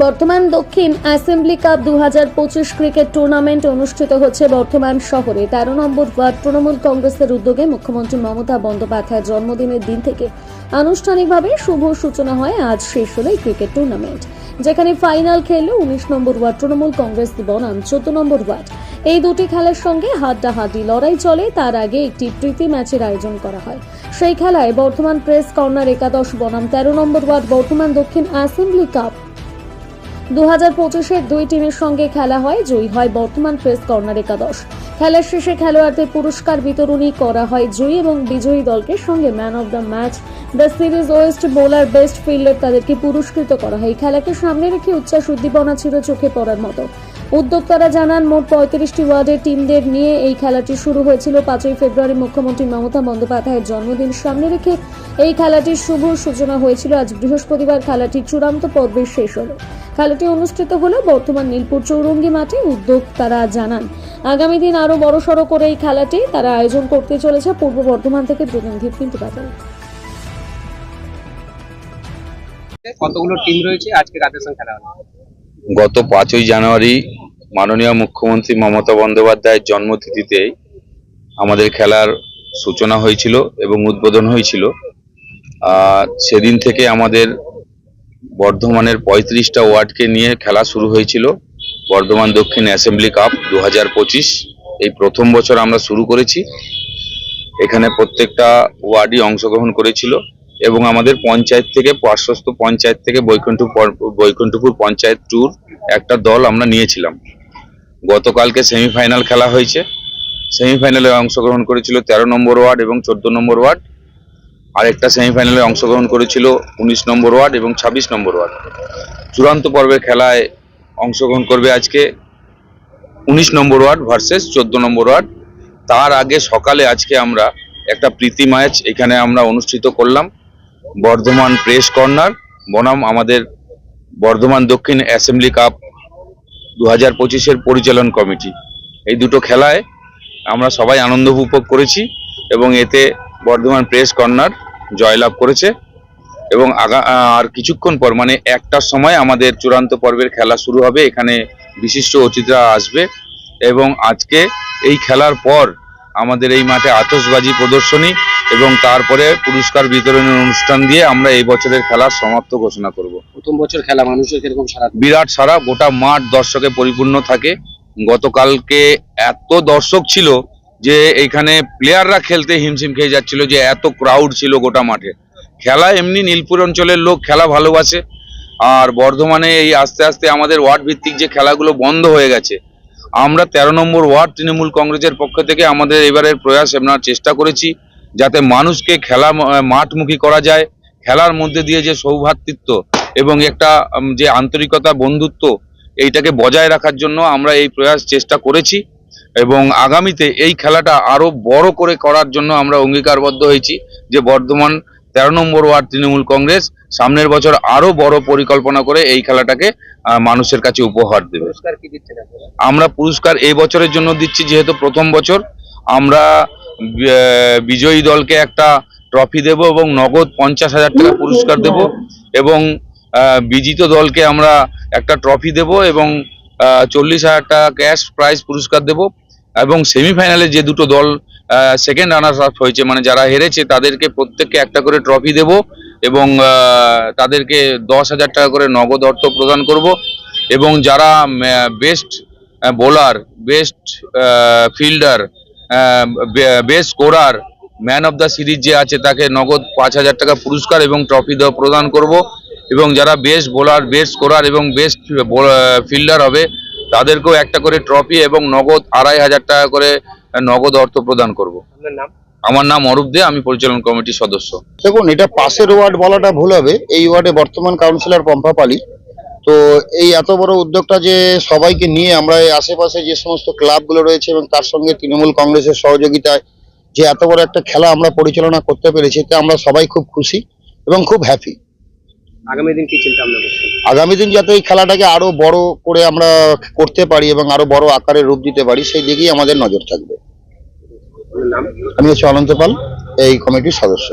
বর্তমান দক্ষিণ assembly cup দু হাজার পঁচিশ ক্রিকেট টুর্নামেন্ট অনুষ্ঠিত হচ্ছে বর্তমান শহরে। তেরো নম্বর ওয়ার্ড তৃণমূল কংগ্রেসের উদ্যোগে মুখ্যমন্ত্রী মমতা বন্দ্যোপাধ্যায়ের জন্মদিনের দিন থেকে আনুষ্ঠানিকভাবে শুভ সূচনা হয়। আজ শেষ হলো এই ক্রিকেট টুর্নামেন্ট, যেখানে ফাইনাল খেললো উনিশ নম্বর ওয়ার্ড তৃণমূল কংগ্রেস বনাম চোদ্দ নম্বর ওয়ার্ড। এই দুটি খেলার সঙ্গে হাড্ডাহাড্ডি লড়াই চলে, তার আগে একটি প্রীতি ম্যাচের আয়োজন করা হয়। সেই খেলায় বর্ধমান প্রেস কর্নার একাদশ বনাম, তেরো নম্বর ওয়ার্ড বর্ধমান দক্ষিণ অ্যাসেম্বলি কাপ দু হাজার পঁচিশের দুই টিমের সঙ্গে খেলা হয়, জয়ী হয় বর্তমান প্রেস কর্নার একাদশ। খেলার শেষে খেলোয়াড়দের পুরস্কার বিতরণী করা হয় জয়ী এবং বিজয়ী দলকে সঙ্গে man of the match the series best bowler best fielder তাদেরকে পুরস্কৃত করা হয়। খেলাকে সামনে রেখে উচ্ছ্বাস উদ্দীপনা ছিল চোখে পড়ার মতো। উদ্যোক্তারা জানান, মোট পঁয়ত্রিশটি ওয়ার্ডের টিমদের নিয়ে এই খেলাটি শুরু হয়েছিল পাঁচই ফেব্রুয়ারি। মুখ্যমন্ত্রী মমতা বন্দ্যোপাধ্যায়ের জন্মদিন সামনে রেখে এই খেলাটির শুভ সূচনা হয়েছিল। আজ বৃহস্পতিবার খেলাটি চূড়ান্ত পর্বের শেষ হলো। খেলাটি অনুষ্ঠিত হলো বর্তমান নীলপুর চৌরঙ্গি মাঠে উদ্যোগ তারা জানান। আগামী দিন আরও বড়সড় করে এই খেলাটি তারা আয়োজন করতে চলেছে পূর্ব বর্ধমান থেকে প্রতিনিধি পিন্টু পাতাল কতগুলো টিম রয়েছে? আজকে কাদের সঙ্গে খেলা হলো গত পাঁচই জানুয়ারি মাননীয় মুখ্যমন্ত্রী মমতা বন্দ্যোপাধ্যায়ের জন্মতিথিতে আমাদের খেলার সূচনা হয়েছিল এবং উদ্বোধন হয়েছিল। আর সেদিন থেকে আমাদের বর্ধমানের পঁয়ত্রিশটা ওয়ার্ডকে নিয়ে খেলা শুরু হয়েছিল, বর্ধমান দক্ষিণ অ্যাসেম্বলি কাপ দু হাজার পঁচিশ। এই প্রথম বছর আমরা শুরু করেছি। এখানে প্রত্যেকটা ওয়ার্ডই অংশগ্রহণ করেছিল এবং আমাদের পঞ্চায়েত থেকে, পার্শ্বস্থ পঞ্চায়েত থেকে বৈকুণ্ঠপুর বৈকুণ্ঠপুর পঞ্চায়েত ট্যুর একটা দল আমরা নিয়েছিলাম। গতকালকে সেমিফাইনাল খেলা হয়েছে। সেমিফাইনালে অংশগ্রহণ করেছিল তেরো নম্বর ওয়ার্ড এবং চোদ্দ নম্বর ওয়ার্ড। আরেকটা সেমিফাইনালে অংশগ্রহণ করেছিল উনিশ নম্বর ওয়ার্ড এবং ছাব্বিশ নম্বর ওয়ার্ড। চূড়ান্ত পর্বের খেলায় অংশগ্রহণ করবে আজকে উনিশ নম্বর ওয়ার্ড ভার্সেস চোদ্দ নম্বর ওয়ার্ড। তার আগে সকালে আজকে আমরা একটা প্রীতি ম্যাচ এখানে আমরা অনুষ্ঠিত করলাম। বর্ধমান প্রেস কর্নার বনাম আমাদের বর্ধমান দক্ষিণ অ্যাসেম্বলি কাপ দু হাজার পঁচিশের পরিচালন কমিটি এই দুটো খেলায় আমরা সবাই আনন্দ উপভোগ করেছি এবং এতে বর্ধমান প্রেস কর্নার জয়লাভ করেছে এবং আগা আর কিছুক্ষণ পর মানে একটার সময় আমাদের চূড়ান্ত পর্বের খেলা শুরু হবে এখানে বিশিষ্ট অতিথিরা আসবে এবং আজকে এই খেলার পর আমাদের এই মাঠে আতশবাজি প্রদর্শনী এবং তারপরে পুরস্কার বিতরণের অনুষ্ঠান দিয়ে আমরা এই বছরের খেলার সমাপ্ত ঘোষণা করব। প্রথম বছর খেলা মানুষের কীরকম সারা? বিরাট সারা গোটা মাঠ দর্শকে পরিপূর্ণ থাকে। গতকালকে এত দর্শক ছিল যে এইখানে প্লেয়াররা খেলতে হিমশিম খেয়ে যাচ্ছিল, যে এত ক্রাউড ছিল গোটা মাঠে। খেলা এমনি নীলপুর অঞ্চলের লোক খেলা ভালোবাসে, আর বর্ধমানে এই আস্তে আস্তে আমাদের ওয়ার্ড ভিত্তিক যে খেলাগুলো বন্ধ হয়ে গেছে, আমরা তেরো নম্বর ওয়ার্ড তৃণমূল কংগ্রেসের পক্ষ থেকে আমাদের এবারের প্রয়াস আমরা চেষ্টা করেছি, যাতে মানুষকে খেলা মাঠমুখী করা যায়, খেলার মধ্যে দিয়ে যে সৌভ্রাতৃত্ব এবং একটা যে আন্তরিকতা বন্ধুত্ব, এইটাকে বজায় রাখার জন্য আমরা এই প্রয়াস চেষ্টা করেছি। এবং আগামীতে এই খেলাটা আরও বড় করে করার জন্য আমরা অঙ্গীকারবদ্ধ হয়েছি যে বর্ধমান তেরো নম্বর ওয়ার্ড তৃণমূল কংগ্রেস সামনের বছর আরও বড় পরিকল্পনা করে এই খেলাটাকে মানুষের কাছে উপহার দেবে। আমরা পুরস্কার এই বছরের জন্য দিচ্ছি যেহেতু প্রথম বছর আমরা বিজয়ী দলকে একটা ট্রফি দেব এবং নগদ পঞ্চাশ হাজার টাকা পুরস্কার দেব এবং বিজিত দলকে আমরা একটা ট্রফি দেব এবং চল্লিশ হাজার টাকা ক্যাশ প্রাইজ পুরস্কার দেব। এবং সেমিফাইনালে যে দুটো দল সেকেন্ড রানার্স আপ হয়েছে মানে যারা হেরেছে, তাদেরকে প্রত্যেককে একটা করে ট্রফি দেব এবং তাদেরকে দশ হাজার টাকা করে নগদ অর্থ প্রদান করব এবং যারা best bowler best fielder best scorer man of the series যে আছে, তাকে নগদ পাঁচ হাজার টাকা পুরস্কার এবং ট্রফি প্রদান করব এবং যারা বেস্ট বোলার বেস্ট স্কোরার এবং বেস্ট ফিল্ডার হবে তাদেরকেও একটা করে ট্রফি এবং নগদ আড়াই হাজার টাকা করে নগদ অর্থ প্রদান করব। আমার নাম অরূপ দে আমি পরিচালন কমিটির সদস্য। দেখুন এটা পাশের ওয়ার্ড বলাটা ভুল হবে। এই ওয়ার্ডে বর্তমান কাউন্সিলর পম্পা পালি। তো এই এত বড় উদ্যোগটা যে সবাইকে নিয়ে আমরা এই আশেপাশে যে সমস্ত ক্লাবগুলো রয়েছে এবং তার সঙ্গে তৃণমূল কংগ্রেসের সহযোগিতায় যে এত বড় একটা খেলা আমরা পরিচালনা করতে পেরেছি তা আমরা সবাই খুব খুশি এবং খুব হ্যাপি আগামী দিন কি চিন্তা ভাবনা করছেন? আগামী দিন যাতে এই খেলাটাকে আরও বড় করে আমরা করতে পারি এবং আরও বড় আকারে রূপ দিতে পারি সেই দিকেই আমাদের নজর থাকবে। আমি হচ্ছে অনন্ত পাল এই কমিটির সদস্য।